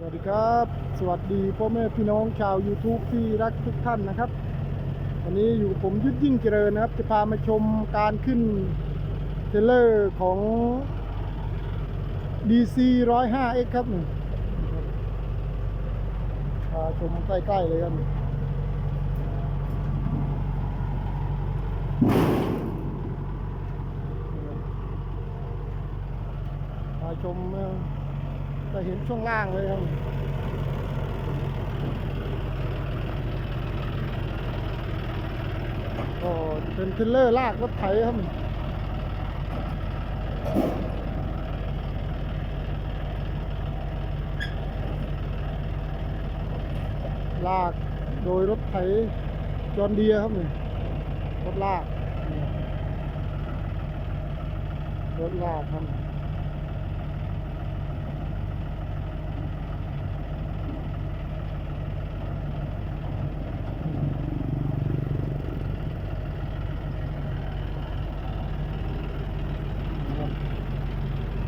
สวัสดีครับ สวัสดีพ่อแม่พี่น้องชาว YouTube ที่รักทุกท่านนะครับ วันนี้อยู่กับผมยุทธยิ่งเจริญนะครับ จะพามาชมการขึ้นเทรลเลอร์ของ DC 105X ครับนี่พาชมใกล้ๆเลยครับมาชม จะเห็นช่วงล่างเลยครับก็เป็นเทรลเลอร์ลากรถไถครับลากโดยรถไถจอนเดียครับนี่รถลากรถลากครับ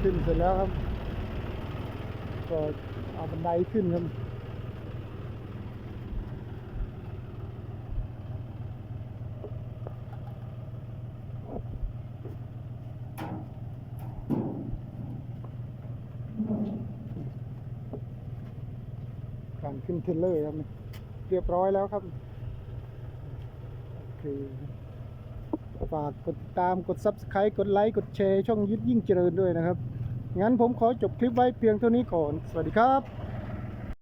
ขึ้นเสร็จแล้วครับ ก็เอาบันไดขึ้นครับการขึ้นเทรลเลอร์ครับ เรียบร้อยแล้วครับโอ ฝากกดติดตามกด Subscribe กดไลค์กดแชร์ช่องยึดยิ่งเจริญด้วยนะครับ งั้นผมขอจบคลิปไว้เพียงเท่านี้ก่อน สวัสดีครับ